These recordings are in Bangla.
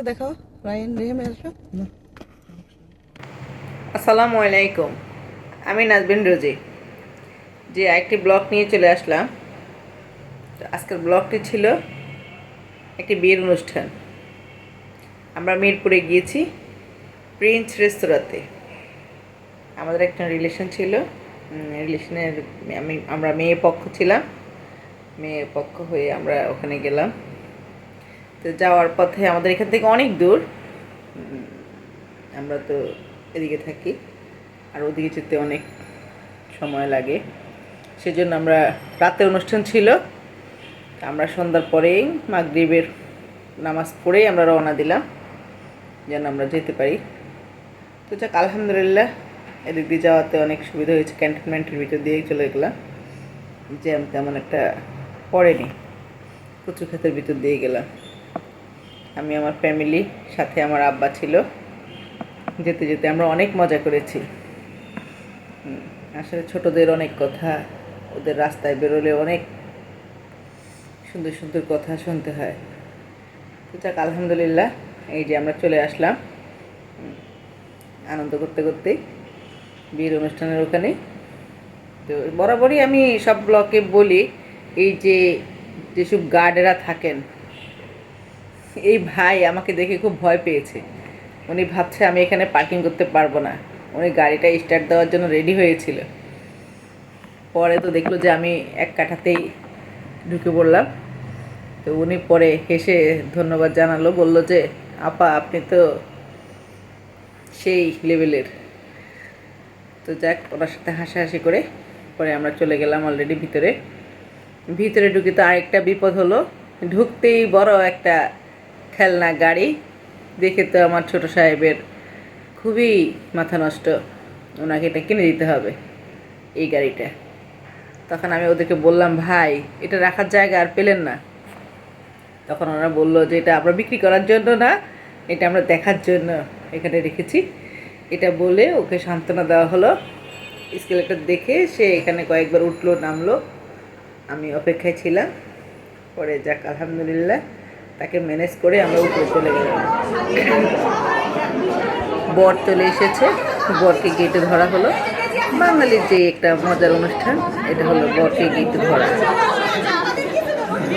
আজকে দেখাও। রায়ন রেহেমে আসো আসসালামু আলাইকুম। আমি নাজবিন রোজি। যে একটি ব্লগ নিয়ে চলে আসলাম। আজকের ব্লগটি ছিল একটি বিয়ের অনুষ্ঠান। আমরা মিরপুরে গিয়েছি প্রিন্স রেস্তোরাঁতে। আমাদের একটা রিলেশন ছিল। রিলেশনের আমি, আমরা মেয়ে পক্ষ ছিলাম। মেয়ে পক্ষ হয়ে আমরা ওখানে গেলাম। তো যাওয়ার পথে আমাদের এখান থেকে অনেক দূর। আমরা তো এদিকে থাকি, আর ওদিকে যেতে অনেক সময় লাগে। সেজন্য আমরা রাতে অনুষ্ঠান ছিল। আমরা সন্ধ্যার পরেই মাগরিবের নামাজ পড়েই আমরা রওনা দিলাম, যেন আমরা যেতে পারি। তো যাক, আলহামদুলিল্লাহ, এদিক দিয়ে যাওয়াতে অনেক সুবিধা হয়েছে। ক্যান্টনমেন্টের ভিতর দিয়েই চলে গেলাম। জ্যাম তেমন একটা পড়েনি। কচু ক্ষেতের ভিতর দিয়ে গেলাম। আমি আমার ফ্যামিলি সাথে আমার আব্বা ছিল। যেতে যেতে আমরা অনেক মজা করেছি। আসলে ছোটদের অনেক কথা, ওদের রাস্তায় বেরোলে অনেক সুন্দর সুন্দর কথা শুনতে হয়। তো যাক, আলহামদুলিল্লাহ, এই যে আমরা চলে আসলাম। আনন্দ করতে করতেই বিয়ের অনুষ্ঠানের ওখানে। তো বরাবরই আমি সব ব্লকে বলি, এই যে যেসব গার্ডেরা থাকেন এই ভাই আমাকে দেখে খুব ভয় পেয়েছে। উনি ভাবছে আমি এখানে পার্কিং করতে পারব না। উনি গাড়িটা স্টার্ট দেওয়ার জন্য রেডি হয়েছিল। পরে তো দেখল যে আমি এক কাঠাতেই ঢুকে পড়লাম। তো উনি পরে হেসে ধন্যবাদ জানালো, বলল যে, আপা, আপনি তো সেই লেভেলের তো যাক, ওনার সাথে হাসাহাসি করে পরে আমরা চলে গেলাম অলরেডি ভিতরে। ভিতরে ঢুকে তো আরেকটা বিপদ হলো। ঢুকতেই বড় একটা খেলনা, গাড়ি দেখে তো আমার ছোট সাহেবের খুবই মাথা নষ্ট। ওনাকে এটা কিনে দিতে হবে এই গাড়িটা। তখন আমি ওদেরকে বললাম, ভাই, এটা রাখার জায়গা আর পেলেন না। তখন ওরা বলল যে, এটা আমরা বিক্রি করার জন্য না, এটা আমরা দেখার জন্য এখানে রেখেছি। এটা বলে ওকে সান্ত্বনা দেওয়া হলো। স্কেলেটার দেখে সে এখানে কয়েকবার উঠল, নামলো। আমি অপেক্ষায় ছিলাম। পরে যাক, আলহামদুলিল্লাহ। তাকে ম্যানেজ করে আমরা উপরে চলে গেলাম। বর চলে এসেছে। বরকে গেটে ধরা হলো। বাঙালির যে একটা মজার অনুষ্ঠান, এটা হলো বরকে গেটে ধরা। আমি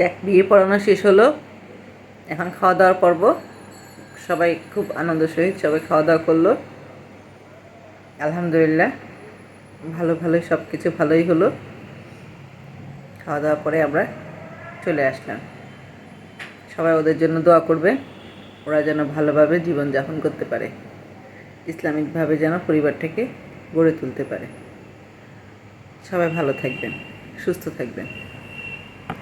যাক, বিয়ে পড়ানো শেষ হলো। এখন খাওয়া দাওয়ার পর্ব। সবাই খুব আনন্দ সহিত সবাই খাওয়া দাওয়া করল। আলহামদুলিল্লাহ, ভালো ভালোই সব কিছু ভালোই হলো। খাওয়া দাওয়ার পরে আমরা চলে আসলাম। সবাই ওদের জন্য দোয়া করবে, ওরা যেন ভালোভাবে জীবনযাপন করতে পারে, ইসলামিকভাবে যেন পরিবারটাকে গড়ে তুলতে পারে। সবাই ভালো থাকবেন, সুস্থ থাকবেন।